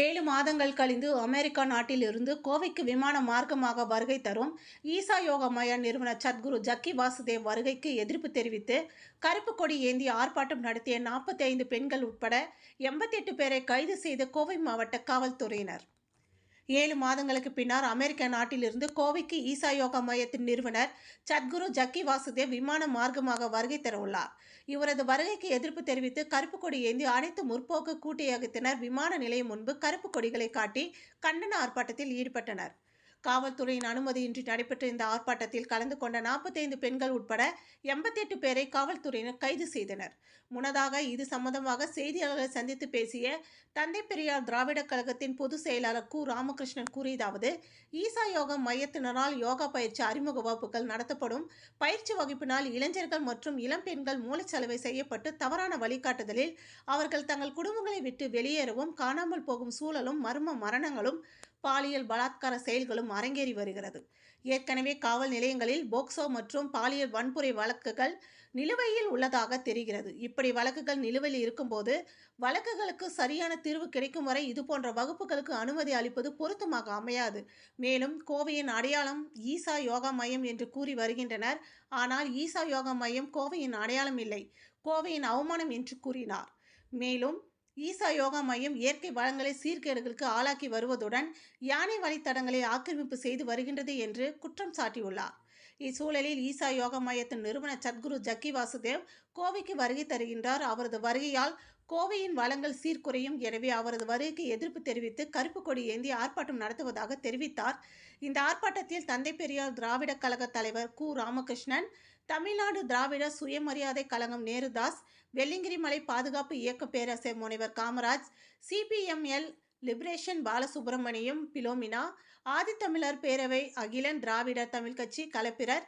ஏழு மாதங்கள் கழிந்து அமெரிக்கா நாட்டிலிருந்து கோவைக்கு விமான மார்க்கமாக வருகை தரும் ஈசா யோகா மயா நிறுவனர் சத்குரு ஜக்கி வாசுதேவ் வருகைக்கு எதிர்ப்பு தெரிவித்து கருப்பு கொடி ஏந்தி ஆர்ப்பாட்டம் நடத்திய நாற்பத்தி ஐந்து பெண்கள் உட்பட எண்பத்தெட்டு பேரை கைது செய்த கோவை மாவட்ட காவல்துறையினர். ஏழு மாதங்களுக்கு பின்னர் அமெரிக்க நாட்டிலிருந்து கோவைக்கு ஈசா யோகா மையத்தின் நிறுவனர் சத்குரு ஜக்கி வாசுதேவ் விமான மார்க்கமாக வருகை தரவுள்ளார். இவரது வருகைக்கு எதிர்ப்பு தெரிவித்து கருப்பு கொடி ஏந்தி அனைத்து முற்போக்கு கூட்டியகத்தினர் விமான நிலையம் முன்பு கருப்பு கொடிகளை காட்டி கண்டன ஆர்ப்பாட்டத்தில் ஈடுபட்டனர். காவல்துறையின் அனுமதியின்றி நடைபெற்ற இந்த ஆர்ப்பாட்டத்தில் கலந்து கொண்ட நாற்பத்தைந்து பெண்கள் உட்பட எண்பத்தெட்டு பேரை காவல்துறையினர் கைது செய்தனர். முன்னதாக இது சம்பந்தமாக செய்தியாளர்களை சந்தித்து பேசிய தந்தை பெரியார் திராவிடக் கழகத்தின் பொதுச் செயலாளர் கு. ராமகிருஷ்ணன் கூறியதாவது ஈசா யோகா மையத்தினரால் யோகா பயிற்சி அறிமுக வகுப்புகள் நடத்தப்படும். பயிற்சி வகுப்பினால் இளைஞர்கள் மற்றும் இளம் பெண்கள் மூளைச்சலவை செய்யப்பட்டு தவறான வழிகாட்டுதலில் அவர்கள் தங்கள் குடும்பங்களை விட்டு வெளியேறவும் காணாமல் போகும் சூழலும் மர்ம மரணங்களும் பாலியல் பலாத்கார செயல்களும் அரங்கேறி வருகிறது. ஏற்கனவே காவல் நிலையங்களில் போக்சோ மற்றும் பாலியல் வன்முறை வழக்குகள் நிலுவையில் உள்ளதாக தெரிகிறது. இப்படி வழக்குகள் நிலுவையில் இருக்கும்போது வழக்குகளுக்கு சரியான தீர்வு கிடைக்கும் வரை இதுபோன்ற வகுப்புகளுக்கு அனுமதி அளிப்பது பொருத்தமாக அமையாது. மேலும் கோவையின் அடையாளம் ஈசா யோகா மையம் என்று கூறி வருகின்றனர். ஆனால் ஈசா யோகா மையம் கோவையின் அடையாளம் இல்லை. கோவையின் அவமானம் என்று கூறினார். மேலும் ஈசா யோகா மையம் இயற்கை வளங்களை சீர்கேடுகளுக்கு ஆளாக்கி வருவதுடன் யானை வழித்தடங்களை ஆக்கிரமிப்பு செய்து வருகின்றது என்று குற்றம் சாட்டியுள்ளார். இச்சூழலில் ஈசா யோகா மையத்தின் நிறுவனர் சத்குரு ஜக்கி வாசுதேவ் கோவைக்கு வருகை தருகின்றார். அவரது வருகையால் கோவையின் வளங்கள் சீர்குறையும். எனவே அவரது வருகைக்கு எதிர்ப்பு தெரிவித்து கருப்பு கொடி ஏந்தி ஆர்ப்பாட்டம் நடத்துவதாக தெரிவித்தார். இந்த ஆர்ப்பாட்டத்தில் தந்தை பெரியார் திராவிட கழக தலைவர் கு. ராமகிருஷ்ணன் தமிழ்நாடு திராவிட சுயமரியாதை கழகம் நேருதாஸ் வெள்ளிங்கிரி மலை பாதுகாப்பு இயக்க பேரரசர் முனைவர் Kamaraj CPML liberation Balasubramaniam Philomina Adithamizhar Peravai Akilan திராவிடர் தமிழ் கட்சி கலப்பிரர்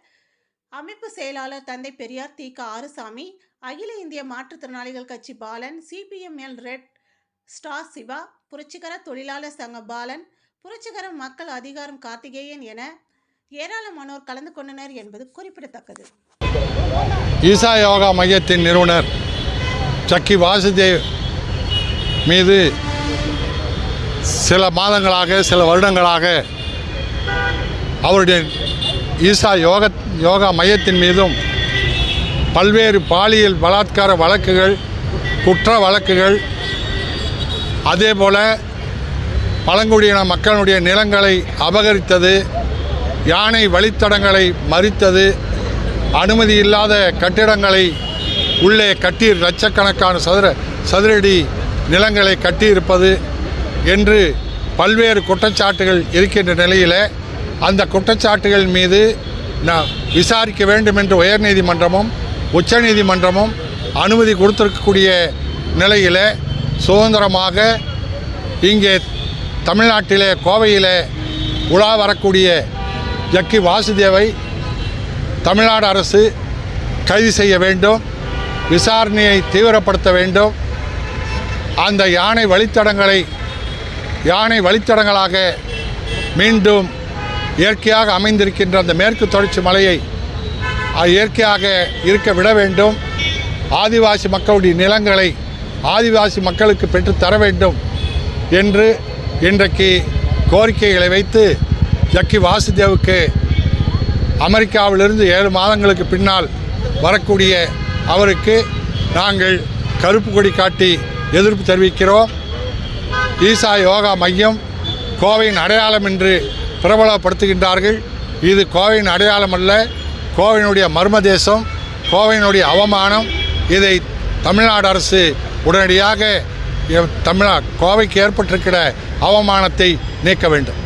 அமைப்பு செயலாளர் தந்தை பெரியார் தி க. ஆறுசாமி அகில இந்திய மாற்றுத்திறனாளிகள் கட்சி Balan CPML red star Siva புரட்சிகர தொழிலாளர் சங்க பாலன் புரட்சிகர மக்கள் அதிகாரம் கார்த்திகேயன் என ஏராளமானோர் கலந்து கொண்டனர் என்பது குறிப்பிடத்தக்கது. ஈசா யோகா மையத்தின் நிறுவனர் சக்கி வாசுதேவ் மீது சில மாதங்களாக சில வருடங்களாக அவருடைய ஈசா யோக யோகா மையத்தின் மீதும் பல்வேறு பாலியல் பலாத்கார வழக்குகள் குற்ற வழக்குகள் அதே போல் பழங்குடியின மக்களுடைய நிலங்களை அபகரித்தது யானை வழித்தடங்களை மறித்தது அனுமதி இல்லாத கட்டிடங்களை உள்ளே கட்டி லட்சக்கணக்கான சதுர சதுரடி நிலங்களை கட்டியிருப்பது என்று பல்வேறு குற்றச்சாட்டுகள் இருக்கின்ற நிலையில் அந்த குற்றச்சாட்டுகள் மீது நான் விசாரிக்க வேண்டும் என்று உயர்நீதிமன்றமும் உச்சநீதிமன்றமும் அனுமதி கொடுத்திருக்கக்கூடிய நிலையில் சுதந்திரமாக இங்கே தமிழ்நாட்டிலே கோவையில் உலா வரக்கூடிய ஜக்கி வாசுதேவை தமிழ்நாடு அரசு கைது செய்ய வேண்டும் விசாரணையை தீவிரப்படுத்த வேண்டும். அந்த யானை வழித்தடங்களை யானை வழித்தடங்களாக மீண்டும் இயற்கையாக அமைந்திருக்கின்ற அந்த மேற்கு தொடர்ச்சி மலையை இயற்கையாக இருக்க விட வேண்டும். ஆதிவாசி மக்களுடைய நிலங்களை ஆதிவாசி மக்களுக்கு பெற்று தர வேண்டும் என்று இன்றைக்கு கோரிக்கைகளை வைத்து ஜக்கி வாசுதேவுக்கு அமெரிக்காவிலிருந்து ஏழு மாதங்களுக்கு பின்னால் வரக்கூடிய அவருக்கு நாங்கள் கருப்பு கொடி காட்டி எதிர்ப்பு தெரிவிக்கிறோம். ஈசா யோகா மையம் கோவையின் அடையாளம் என்று பிரபலப்படுத்துகின்றார்கள். இது கோவையின் அடையாளம் அல்ல கோவையினுடைய மர்ம தேசம் கோவையினுடைய அவமானம். இதை தமிழ்நாடு அரசு உடனடியாக தமிழா கோவைக்கு ஏற்பட்டிருக்கிற அவமானத்தை நீக்க வேண்டும்.